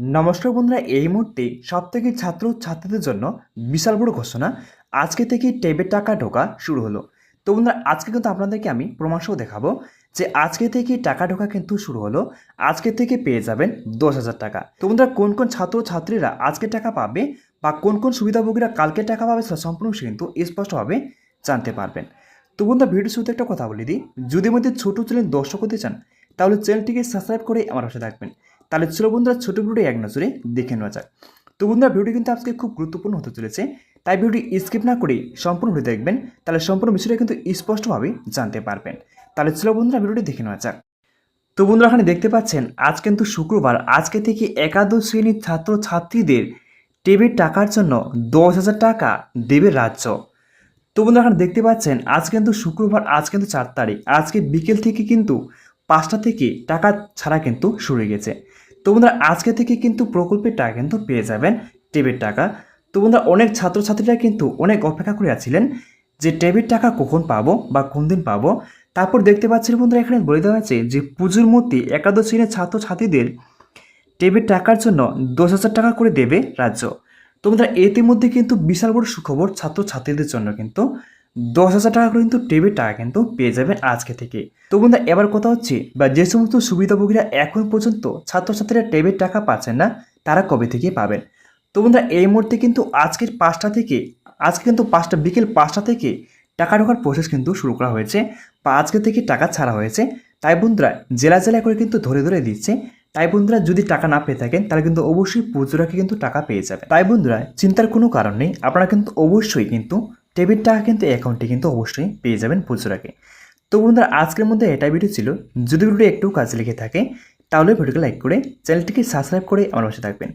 নমস্কার বন্ধুরা, এই মুহূর্তে সবথেকে ছাত্র ছাত্রীদের জন্য বিশাল বড় ঘোষণা, আজকে থেকে টেবের টাকা ঢোকা শুরু হলো। তো বন্ধুরা, আজকে কিন্তু আপনাদেরকে আমি প্রমাণসহ দেখাবো যে আজকে থেকে টাকা ঢোকা কিন্তু শুরু হলো, আজকে থেকে পেয়ে যাবেন দশ হাজার টাকা। তো বন্ধুরা, কোন কোন ছাত্র ছাত্রীরা আজকে টাকা পাবে বা কোন কোন সুবিধাভোগীরা কালকে টাকা পাবে সেটা সম্পূর্ণ কিন্তু স্পষ্টভাবে জানতে পারবেন। তো বন্ধুরা ভিডিও শুরুতে একটা কথা বলে দিই, যদি মধ্যে ছোটো চ্যানেল দর্শক হতে চান, তাহলে চ্যানেলটিকে সাবস্ক্রাইব করে আমার পাশে থাকবেন। তাহলে ছিল বন্ধুরা ছোটো ভিডিওটি এক নজরে দেখে নেওয়া যাক। তো বন্ধুরা ভিডিওটি কিন্তু আজকে খুব গুরুত্বপূর্ণ হতে চলেছে, তাই ভিডিওটি স্কিপ না করে সম্পূর্ণ ভিডিও দেখবেন, তাহলে সম্পূর্ণ বিষয়টা কিন্তু স্পষ্টভাবে জানতে পারবেন। তাহলে ছিল বন্ধুরা ভিডিওটি দেখে নেওয়া যাক। তো বন্ধুরা এখানে দেখতে পাচ্ছেন, আজ কিন্তু শুক্রবার, আজকে থেকে একাদশ শ্রেণির ছাত্র ছাত্রীদের টেবির টাকার জন্য দশ হাজার টাকা দেবে রাজ্য। তো বন্ধুরা এখানে দেখতে পাচ্ছেন, আজ কিন্তু শুক্রবার, আজ কিন্তু চার তারিখ, আজকে বিকেল থেকে কিন্তু পাঁচটা থেকে টাকা ছাড়া কিন্তু হয়ে গেছে। তো বন্ধুরা, আজকে থেকে কিন্তু প্রকল্পের টাকা কিন্তু পেয়ে যাবেন টেবির টাকা। তো বন্ধুরা, অনেক ছাত্রছাত্রীরা কিন্তু অনেক অপেক্ষা করে আছিলেন যে টেবির টাকা কখন পাবো বা কোন দিন পাবো। তারপর দেখতে পাচ্ছেন বন্ধুরা, এখানে বলে দেওয়া হয়েছে যে পুজোর মধ্যে একাদশ শ্রেণির ছাত্রছাত্রীদের টেবির টাকার জন্য দশ হাজার টাকা করে দেবে রাজ্য। তো বন্ধুরা, এতে মধ্যে কিন্তু বিশাল বড় সুখবর ছাত্রছাত্রীদের জন্য কিন্তু দশ হাজার টাকা করে কিন্তু টেবির টাকা কিন্তু পেয়ে যাবেন আজকে থেকে। তো বন্ধুরা, এবার কথা হচ্ছে, বা যে সমস্ত সুবিধাভোগীরা এখন পর্যন্ত ছাত্রছাত্রীরা টেবির টাকা পাচ্ছেন না, তারা কবে থেকে পাবেন? তো বন্ধুরা, এই মুহূর্তে কিন্তু আজকের পাঁচটা থেকে, আজকে কিন্তু পাঁচটা, বিকেল পাঁচটা থেকে টাকা ঢোকার প্রসেস কিন্তু শুরু করা হয়েছে, বা আজকে থেকে টাকা ছাড়া হয়েছে। তাই বন্ধুরা, জেলা জেলা করে কিন্তু ধরে ধরে দিচ্ছে। তাই বন্ধুরা, যদি টাকা না পেয়ে থাকেন, তাহলে কিন্তু অবশ্যই পুজোরাকে কিন্তু টাকা পেয়ে যাবে তাই বন্ধুরা, চিন্তার কোনো কারণ নেই। আপনারা কিন্তু অবশ্যই কিন্তু টেবির টাকা কিন্তু অ্যাকাউন্টে কিন্তু অবশ্যই পেয়ে যাবেন পুজোরাকে। তো বন্ধুরা, আজকের মধ্যে এটাই ভিডিও ছিল। যদি ভিডিও একটু কাজে লেগে থাকে, তাহলে ভিডিওকে লাইক করে চ্যানেলটিকে সাবস্ক্রাইব করে আমার পাশে থাকবেন।